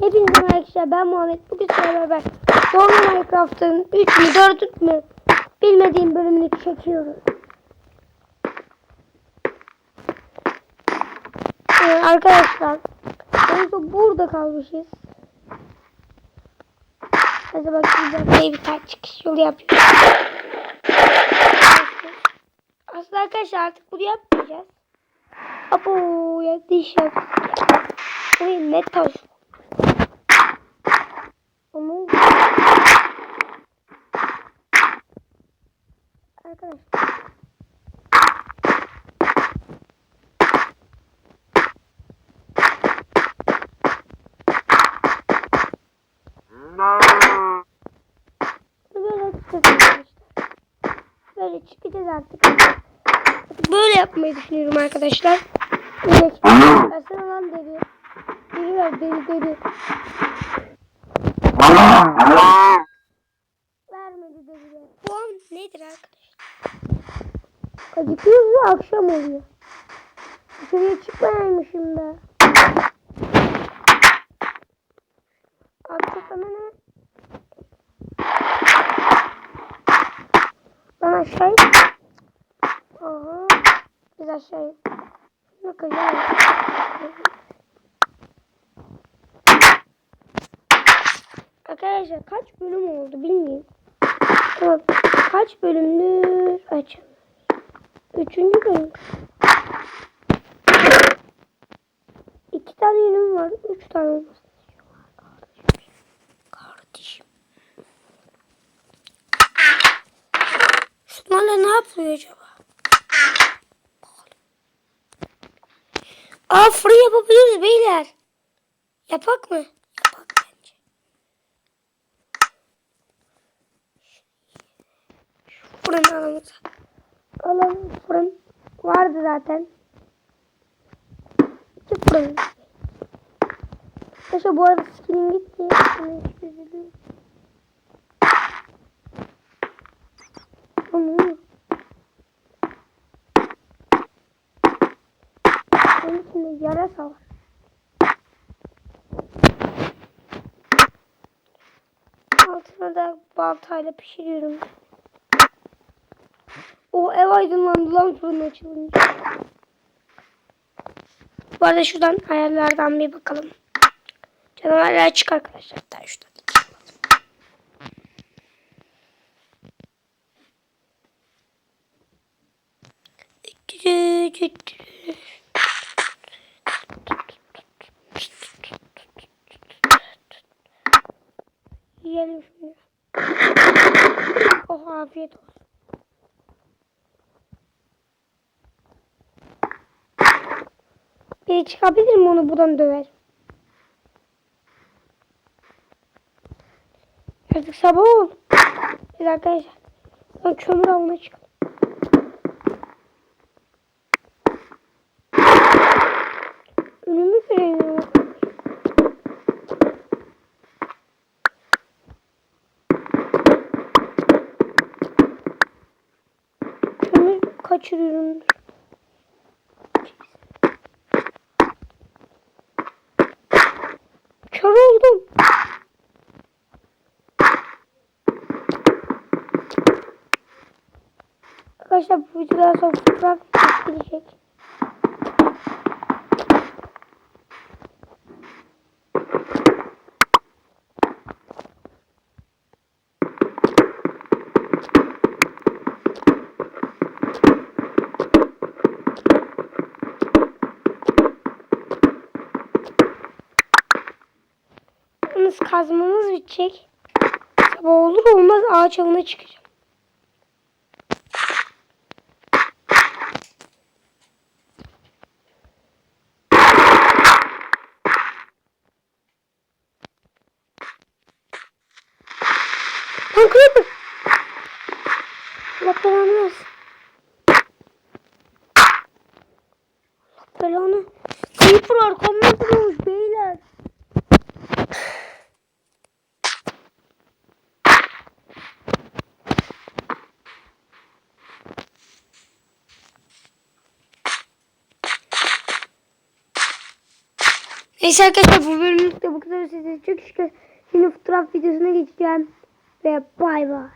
Hepinize arkadaşlar ben Muhammed. Bugün sizlerle beraber Zorlu Minecraft'ın 3 mü 4 mü bilmediğim bölümünü çekiyoruz. Ee, arkadaşlar en son burada kalmışız. Hadi bakayım bir tane çıkış yolu yapıyorum. Aslında arkadaşlar artık bunu yapmayacağız. Abo ya diş yaptık ya. Buraya ne taş? Onu Arkadaşlar böyle çıkacağız. Böyle çıkacağız artık. Böyle yapmayı düşünüyorum arkadaşlar. Böyle Versene lan deri. Deri ver deri deri. Vermedi deri. Puan nedir arkadaşlar? Acıkıyoruz ve akşam oluyor. Dışarıya çıkmayaymışım da. Artık bana ne? Ben aşağıya Aha. Biz aşağıya. Şunu kıracağım. Arkadaşlar kaç bölüm oldu bilmiyorum. Kaç bölümdür açın. Üçüncü bölüm. İki tane yönüm var. Üç tane olmasın. Kardeşim. Şunlarla ne yapıyor acaba? Aa free yapabiliriz beyler. Yapak mı? Yapak bence. Şu fırını alalım. Alalım fırın. Vardı zaten. İki fırın. Arkadaşlar bu arada skinim gitti. Şunu hiç üzülüyorum. Tamam. Onun içinde yarasa var. Altına da baltayla pişiriyorum. O ev aydınlandı lan fırın açılınca. Bu arada şuradan ayarlardan bir bakalım. Canavarlar açık arkadaşlar. Hatta şuradan alalım. Yiyelim şunu. Oh afiyet olsun. Biri çıkabilir mi onu buradan döver. Artık sabah oldu. Biz arkadaşlar. Ben kömür avına çıkalım. Önümü. Kömür kaçırıyorum. Arkadaşlar bu videodan sonra toprak gelecek. Kazmamız bitecek. Sabah olur olmaz ağaç avına çıkacağım. Lan creeper. Allah belanı versin. Allah belanı. Creeper arkamda duruyormuş beyler. Neyse arkadaşlar bu bölümlük de bu kadar size çok şükür. Şimdi fotoğraf videosuna geçeceğim. Bye bye.